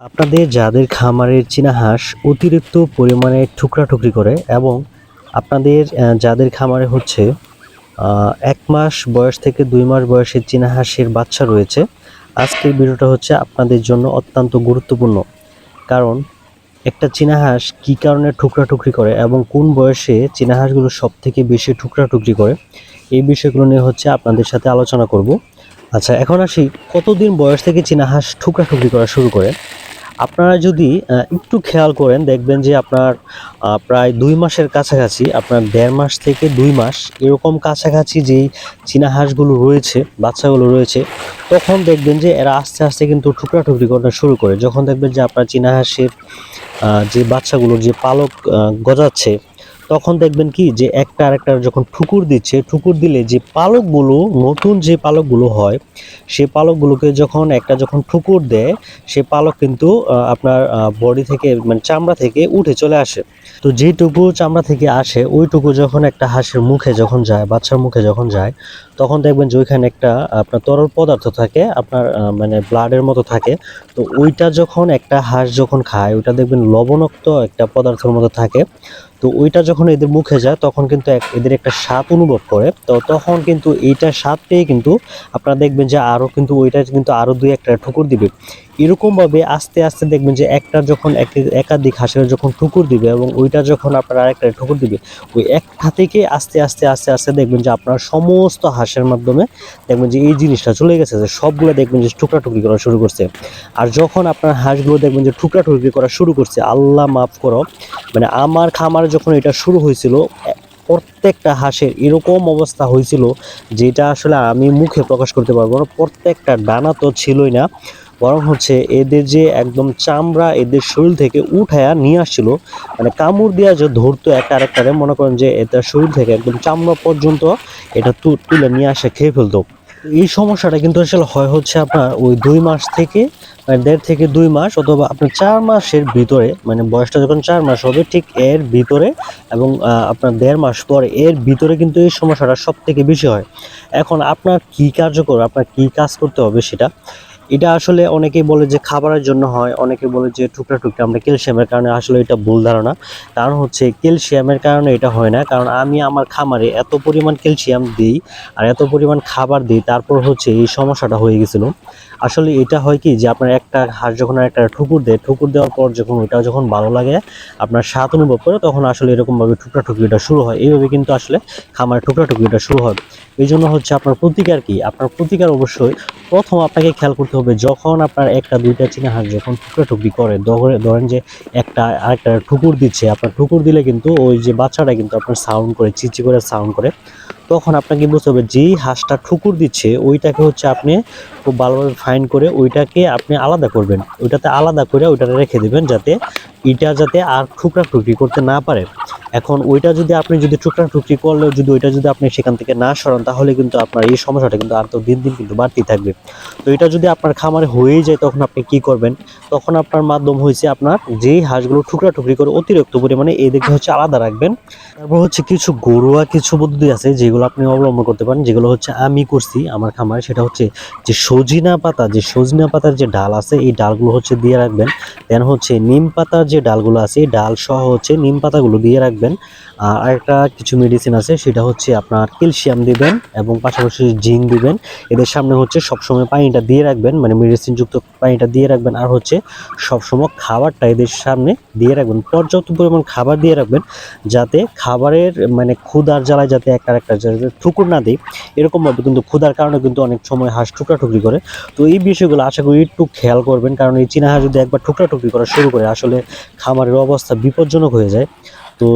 আপনাদের যাদের খামারের চীনা হাঁস অতিরিক্ত পরিমাণে ঠুকরাঠুকরি করে এবং আপনাদের যাদের খামারে হচ্ছে এক মাস বয়স থেকে দুই মাস বয়সের চীনা হাঁসের বাচ্চা রয়েছে, আজকের ভিডিওটা হচ্ছে আপনাদের জন্য অত্যন্ত গুরুত্বপূর্ণ। কারণ একটা চীনা হাঁস কী কারণে ঠুকরাঠুকরি করে এবং কোন বয়সে চীনা হাঁসগুলো সব থেকে বেশি ঠুকরা ঠুকরাঠুকরি করে, এই বিষয়গুলো নিয়ে হচ্ছে আপনাদের সাথে আলোচনা করব। আচ্ছা এখন আসি কতদিন বয়স থেকে চীনা হাঁস ঠুকরা ঠুকরাঠুকরি করা শুরু করে? আপনারা যদি একটু খেয়াল করেন, দেখবেন যে আপনার প্রায় দুই মাসের কাছাকাছি, আপনার দেড় মাস থেকে দুই মাস এরকম কাছাকাছি যেই চীনা হাঁসগুলো রয়েছে, বাচ্চাগুলো রয়েছে, তখন দেখবেন যে এরা আস্তে আস্তে কিন্তু টুকরা টুকরি করতে শুরু করে। যখন দেখবেন যে আপনার চীনা হাঁসের যে বাচ্চাগুলোর যে পালক গজাচ্ছে তখন দেখবেন কি যে একটা আরেকটা যখন ঠুকুর দিচ্ছে, ঠুকুর দিলে যে পালকগুলো, নতুন যে পালকগুলো হয়, সে পালকগুলোকে যখন একটা যখন ঠুকুর দেয়, সে পালক কিন্তু আপনার বডি থেকে মানে চামড়া থেকে উঠে চলে আসে। তো যেটুকু চামড়া থেকে আসে, ওইটুকু যখন একটা হাঁসের মুখে যখন যায়, বাচ্চার মুখে যখন যায় তখন দেখবেন যে ওইখানে একটা, আপনার তরল পদার্থ থাকে, আপনার মানে ব্লাডের মতো থাকে। তো ওইটা যখন একটা হাঁস যখন খায়, ওইটা দেখবেন লবণাক্ত একটা পদার্থের মতো থাকে। তো ওইটা যখন এদের মুখে যায়, তখন কিন্তু এদের একটা স্বাদ অনুভব করে। তো তখন কিন্তু এইটা স্বাদ পেয়ে কিন্তু আপনারা দেখবেন যে আরও কিন্তু ওইটা কিন্তু আরও দুই একটা ঠুকুর দিবে। এরকমভাবে আস্তে আস্তে দেখবেন যে একটা যখন এক- একাধিক হাঁসের যখন ঠুকুর দিবে এবং ওইটা যখন আপনার আরেকটা ঠুকুর দিবে, ওই একটা থেকে আস্তে আস্তে আস্তে আস্তে দেখবেন যে আপনার সমস্ত হাঁসের মাধ্যমে দেখবেন যে এই জিনিসটা চলে গেছে, যে সবগুলো দেখবেন যে টুকরা টুকরি করা শুরু করছে। আর যখন আপনার হাঁসগুলো দেখবেন যে টুকরা টুকরি করা শুরু করছে, আল্লাহ মাফ করো মানে আমার খামারে যখন এটা শুরু হয়েছিল প্রত্যেকটা হাঁসের এরকম অবস্থা হয়েছিল, যেটা আসলে আমি মুখে প্রকাশ করতে পারব না, প্রত্যেকটা ডানা তো ছিলই না। বরং হচ্ছে এদের যে একদম চামড়া এদের শরীর থেকে উঠায়া নিয়ে আসছিল মানে কামড় দিয়া যে ধরতো একটা আরেকটারে, মনে করেন যে এটার শরীর থেকে একদম চামড়া পর্যন্ত এটা তুলে নিয়ে আসে, খেয়ে ফেলতো। এই সমস্যাটা কিন্তু আসলে হয় হচ্ছে আপনার ওই দুই মাস থেকে মানে দেড় থেকে দুই মাস অথবা আপনার চার মাসের ভিতরে মানে বয়সটা যখন চার মাস হবে, ঠিক এর ভিতরে এবং আপনার দেড় মাস পরে এর ভিতরে কিন্তু এই সমস্যাটা সব থেকে বেশি হয়। এখন আপনার কি কার্যকর, আপনার কি কাজ করতে হবে সেটা এটা আসলে অনেকেই বলে যে খাবারের জন্য হয় অনেকে বলে যে টুকরা টুকরা আমরা ক্যালসিয়ামের কারণে আসলে এটা ভুল ধারণা। কারণ হচ্ছে ক্যালসিয়ামের কারণে এটা হয় না। কারণ আমি আমার খামারে এত পরিমাণ ক্যালসিয়াম দিই আর এত পরিমাণ খাবার দিই, তারপর হচ্ছে এই সমস্যাটা হয়ে গেছিল। আসলে এটা হয় কি যে আপনার একটা হাঁস যখন একটা ঠুকুর দেয়, ঠুকুর দেওয়ার পর যখন ওইটা যখন ভালো লাগে, আপনার স্বাদ অনুভব করে তখন আসলে এরকমভাবে টুকরা টুকরিটা শুরু হয়। এইভাবে কিন্তু আসলে খামারে টুকরা টুকরিটা শুরু হয়। এই জন্য হচ্ছে আপনার প্রতিকার কি? আপনার প্রতিকার অবশ্যই প্রথম আপনাকে খেয়াল করতে হবে যখন আপনার একটা, দুইটা চীনা হাঁস যখন টুকরা টুকরি করে ধরেন যে একটা, আরেকটা ঠুকুর দিচ্ছে, আপনার ঠুকুর দিলে কিন্তু ওই যে বাচ্চাটা কিন্তু আপনার সাউন্ড করে, চিচি করে সাউন্ড করে তখন আপনাকে বুঝতে হবে, যেই হাঁসটা ঠুকুর দিচ্ছে, ওইটাকে হচ্ছে আপনি খুব ভালোভাবে ফাইন করে ওইটাকে আপনি আলাদা করবেন। ওইটাতে আলাদা করে ওইটাতে রেখে দেবেন যাতে এটা যাতে আর টুকরা টুকরি করতে না পারে। এখন ওইটা যদি আপনি যদি টুকরা টুকরি করলেও যদি ওইটা যদি আপনি সেখান থেকে না সরান, তাহলে কিন্তু আপনার এই সমস্যাটা কিন্তু আর তো দিন দিন কিন্তু বাড়তেই থাকবে। তো এটা যদি আপনার খামারে হয়েই যায়, তখন আপনি কি করবেন? তখন আপনার মাধ্যম হয়েছে আপনার যেই হাঁসগুলো টুকরা টুকরি করে অতিরিক্ত পরিমাণে এদিকে হচ্ছে আলাদা রাখবেন। তারপর হচ্ছে কিছু ঘরোয়া কিছু পদ্ধতি আছে যেগুলো আপনি অবলম্বন করতে পারেন, যেগুলো হচ্ছে আমি করছি আমার খামারে। সেটা হচ্ছে যে সজিনা পাতা, যে সজিনা পাতার যে ডাল আছে, এই ডালগুলো হচ্ছে দিয়ে রাখবেন। দেন হচ্ছে নিম পাতার যে ডালগুলো আছে, এই ডাল সহ হচ্ছে নিম পাতাগুলো দিয়ে রাখবেন। আর আরেকটা কিছু মেডিসিন আছে, সেটা হচ্ছে আপনার ক্যালসিয়াম দিবেন এবং পাশাপাশি জিঙ্ক দিবেন। এদের সামনে হচ্ছে সবসময় পানিটা দিয়ে রাখবেন মানে মেডিসিন যুক্ত পানিটা দিয়ে রাখবেন আর হচ্ছে সবসময় খাবারটা এদের সামনে দিয়ে রাখবেন। পর্যাপ্ত পরিমাণ খাবার দিয়ে রাখবেন, যাতে খাবারের মানে ক্ষুদার জ্বালায় যাতে একটা একটা ঠুকুর না দেয়। এরকমভাবে কিন্তু ক্ষুদার কারণে কিন্তু অনেক সময় হাঁস টুকরা টুকরি করে। তো এই বিষয়গুলো আশা করি একটু খেয়াল করবেন, কারণ এই চীনা হাঁস যদি একবার টুকরা টুকরি করা শুরু করে, আসলে খামারের অবস্থা বিপজ্জনক হয়ে যায়। তো